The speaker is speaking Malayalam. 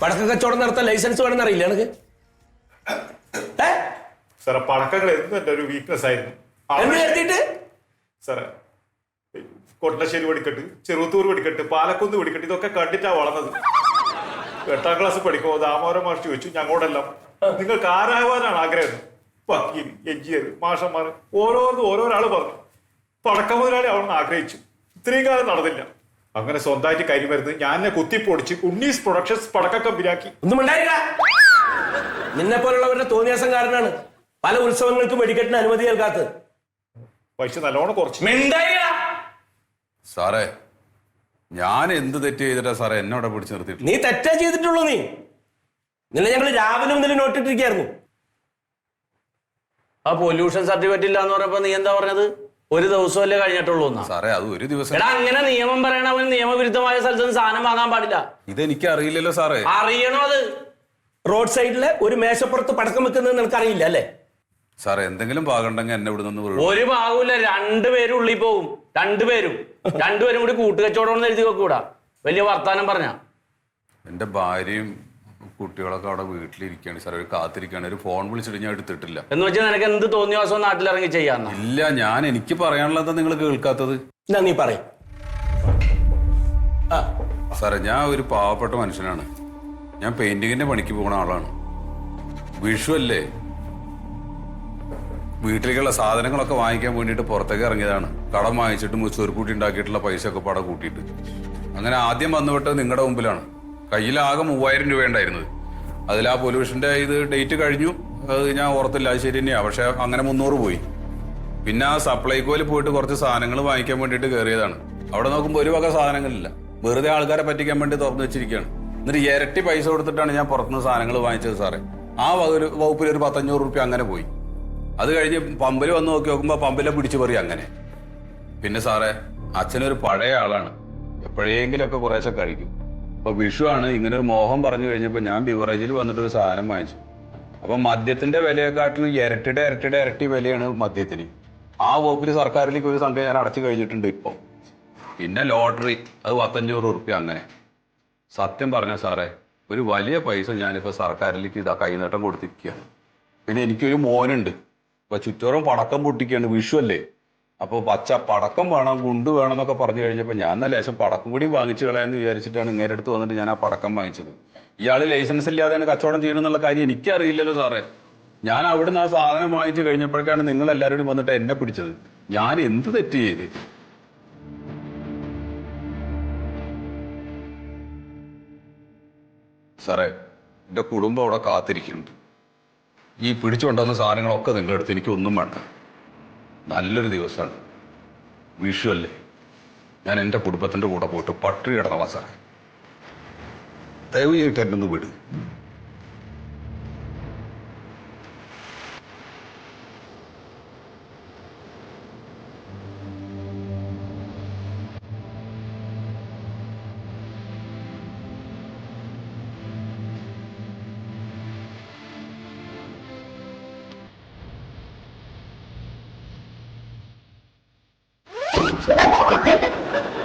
പടക്ക കച്ചവടം നടത്താൻ ലൈസൻസ് വേണമെന്ന് അറിയില്ല എനിക്ക് സാറേ പടക്കങ്ങൾ എന്നും എന്റെ ഒരു വീക്ക്നെസ് ആയിരുന്നു? എന്ത് കരുതിയിട്ട് സാറേ കൊട്ടശ്ശേരി വെടിക്കെട്ട് ചെറുത്തൂർ വെടിക്കെട്ട് പാലക്കുന്ന് വെടിക്കെട്ട് ഇതൊക്കെ കണ്ടിട്ടാ വളർന്നത്. എട്ടാം ക്ലാസ് പഠിക്കുമ്പോൾ ദാമോദര മാഷ് ചോദിച്ചു ഞങ്ങളോടെല്ലാം നിങ്ങൾക്ക് ആരാവാനാണ് ആഗ്രഹം? വക്കീൽ എഞ്ചിനീയർ മാഷന്മാർ ഓരോന്നും ഓരോരാൾ പറഞ്ഞു. പടക്ക മുതലാളി നിന്ന് ആഗ്രഹിച്ചു. ഇത്രയും കാലം നടന്നില്ല. അങ്ങനെ സ്വന്തമായിട്ട് കരിമരുന്ന് ഞാൻ എന്നെ കുത്തിപ്പൊടിച്ച് ഉണ്ണീസ് പ്രൊഡക്ഷൻസ് പടക്ക കമ്പനിയാക്കി ഒന്നും ഉണ്ടായില്ല നിന്നെ പോലുള്ളവരുടെ തോന്നിയാസം കാരനാണ് പല ഉത്സവങ്ങൾക്കും വെടിക്കെട്ടിന് അനുമതി നൽകാത്തത്. പൈസ നല്ലോണം കുറച്ച്. മിണ്ടായില്ല. സാറേ ഞാൻ എന്ത് തെറ്റ് ചെയ്തിട്ടാ സാറേ എന്നെ അവിടെ പിടിച്ച് നിർത്തിയിട്ട് നീ തെറ്റാ ചെയ്തിട്ടുള്ളൂ നീ. നിന്നെ ഞങ്ങൾ രാവിലെ മുതൽ നോട്ടിട്ടിരിക്കായിരുന്നു. ആ പൊല്യൂഷൻ സർട്ടിഫിക്കറ്റ് ഇല്ല എന്ന് പറഞ്ഞപ്പോ നീ എന്താ പറഞ്ഞത്? ഒരു ദിവസമല്ലേ കഴിഞ്ഞിട്ടുള്ളൂ സാറേ അത് ഒരു ദിവസം എടാ അങ്ങനെ നിയമം പറയണ നിയമവിരുദ്ധമായ സ്ഥലത്ത് നിന്ന് സാധനം വാങ്ങാൻ പാടില്ല. ഇത് എനിക്ക് അറിയില്ലല്ലോ സാറേ. അറിയണോ അത്? റോഡ് സൈഡിലെ ഒരു മേശപ്പുറത്ത് പടക്കം വെക്കുന്നത് നിനക്കറിയില്ല അല്ലേ? സാറേ എന്തെങ്കിലും പാകണ്ടെങ്കിൽ എന്നെ ഇവിടെ നിന്ന് ഒരു ഭാഗമില്ല രണ്ടുപേരും ഉള്ളിൽ പോകും. രണ്ടുപേരും രണ്ടുപേരും കൂടി കൂട്ടുകച്ചവടം എഴുതി വെക്കൂടാ. വലിയ വർത്താനം പറഞ്ഞ. എന്റെ ഭാര്യയും കുട്ടികളൊക്കെ അവിടെ വീട്ടിലിരിക്കുകയാണ് സാറേ. ഒരു കാത്തിരിക്കുകയാണ്. ഒരു ഫോൺ വിളിച്ചിട്ട് ഞാൻ എടുത്തിട്ടില്ല. എന്ന് വെച്ചാൽ നിനക്ക് എന്ത് തോന്നിയ ദിവസം നാട്ടിലിറങ്ങി ചെയ്യാന്ന? ഇല്ല ഞാൻ എനിക്ക് പറയാനുള്ളത് നിങ്ങൾ കേൾക്കാത്തത്. എന്നാ നീ പറയും. സാറേ ഞാൻ ഒരു പാവപ്പെട്ട മനുഷ്യനാണ്. ഞാൻ പെയിന്റിങ്ങിന്റെ പണിക്ക് പോകുന്ന ആളാണ്. വിഷു അല്ലേ? വീട്ടിലേക്കുള്ള സാധനങ്ങളൊക്കെ വാങ്ങിക്കാൻ വേണ്ടിയിട്ട് പുറത്തേക്ക് ഇറങ്ങിയതാണ്. കടം വാങ്ങിച്ചിട്ടും ചെറുക്കൂട്ടി ഉണ്ടാക്കിയിട്ടുള്ള പൈസ ഒക്കെ പടം കൂട്ടിയിട്ട്. അങ്ങനെ ആദ്യം വന്നുവിട്ട് നിങ്ങളുടെ മുമ്പിലാണ്. കയ്യിലാകെ മൂവായിരം രൂപ ഉണ്ടായിരുന്നത്. അതിൽ ആ പൊല്യൂഷന്റെ ഇത് ഡേറ്റ് കഴിഞ്ഞു. അത് ഞാൻ ഓർത്തില്ല അത് ശരി തന്നെയാണ് പക്ഷെ അങ്ങനെ മുന്നൂറ് പോയി. പിന്നെ ആ സപ്ലൈകോയിൽ പോയിട്ട് കുറച്ച് സാധനങ്ങൾ വാങ്ങിക്കാൻ വേണ്ടിയിട്ട് കയറിയതാണ്. അവിടെ നോക്കുമ്പോൾ ഒരു വക സാധനങ്ങളില്ല. വെറുതെ ആൾക്കാരെ പറ്റിക്കാൻ വേണ്ടി തുറന്നു വെച്ചിരിക്കുകയാണ്. എന്നിട്ട് ഇരട്ടി പൈസ കൊടുത്തിട്ടാണ് ഞാൻ പുറത്തുനിന്ന് സാധനങ്ങൾ വാങ്ങിച്ചത് സാറേ. ആ വകുപ്പിൽ ഒരു പത്തഞ്ഞൂറ് റുപ്യ അങ്ങനെ പോയി. അത് കഴിഞ്ഞ് പമ്പിൽ വന്ന് നോക്കി നോക്കുമ്പോൾ പമ്പിലെ പിടിച്ചു പറി അങ്ങനെ. പിന്നെ സാറേ അച്ഛനൊരു പഴയ ആളാണ്. എപ്പോഴെങ്കിലൊക്കെ കുറേശ്ശെ കഴിക്കും. അപ്പോൾ വിഷു ആണ് ഇങ്ങനെ ഒരു മോഹം പറഞ്ഞു കഴിഞ്ഞപ്പോൾ ഞാൻ ബിവറേജിൽ വന്നിട്ട് ഒരു സാധനം വാങ്ങിച്ചു. അപ്പൊ മദ്യത്തിന്റെ വിലയെക്കാട്ടിലും ഇരട്ടിയുടെ ഇരട്ടിയുടെ ഇരട്ടി വിലയാണ് മദ്യത്തിന്. ആ വകുപ്പിൽ സർക്കാരിലേക്ക് ഒരു സംഖ്യ ഞാൻ അടച്ചു കഴിഞ്ഞിട്ടുണ്ട് ഇപ്പോൾ പിന്നെ ലോട്ടറി അത് പത്തഞ്ഞൂറ് ഉറുപ്പ്യ അങ്ങനെ. സത്യം പറഞ്ഞ സാറേ ഒരു വലിയ പൈസ ഞാനിപ്പോൾ സർക്കാരിലേക്ക് ഇതാ കൈനീട്ടം കൊടുത്തിരിക്കുകയാണ് പിന്നെ എനിക്കൊരു മോനുണ്ട്. ഇപ്പൊ ചുറ്റോറും പടക്കം പൊട്ടിക്കുകയാണ് വിഷു അല്ലേ? അപ്പോൾ പച്ച പടക്കം വേണം ഗുണ്ട് വേണം എന്നൊക്കെ പറഞ്ഞു കഴിഞ്ഞപ്പോൾ ഞാൻ ലേശം പടക്കം കൂടി വാങ്ങിച്ചു കളയാന്ന് വിചാരിച്ചിട്ടാണ് ഇങ്ങനെ അടുത്ത് വന്നിട്ട് ഞാൻ ആ പടക്കം വാങ്ങിച്ചത്. ഇയാൾ ലൈസൻസ് ഇല്ലാതെയാണ് കച്ചവടം ചെയ്യണമെന്നുള്ള കാര്യം എനിക്കറിയില്ലല്ലോ സാറേ. ഞാൻ അവിടുന്ന് ആ സാധനം വാങ്ങിച്ചു കഴിഞ്ഞപ്പോഴേക്കാണ് നിങ്ങൾ വന്നിട്ട് എന്നെ പിടിച്ചത്. ഞാൻ എന്ത് തെറ്റ് ചെയ്ത്? സാറേ എന്റെ കുടുംബം അവിടെ കാത്തിരിക്കുന്നുണ്ട് ഈ പിടിച്ചുകൊണ്ടുവന്ന സാധനങ്ങളൊക്കെ നിങ്ങളുടെ അടുത്ത് എനിക്ക് ഒന്നും വേണ്ട. നല്ലൊരു ദിവസമാണ്. വിഷു അല്ലേ? ഞാൻ എന്റെ കുടുംബത്തിന്റെ കൂടെ പോയിട്ട് പട്ടിണി കിടന്നവാ സാറേ. ദയവ് ചെയ്തിട്ട് എന്നെ ഒന്ന് വിട്. ハハハハ!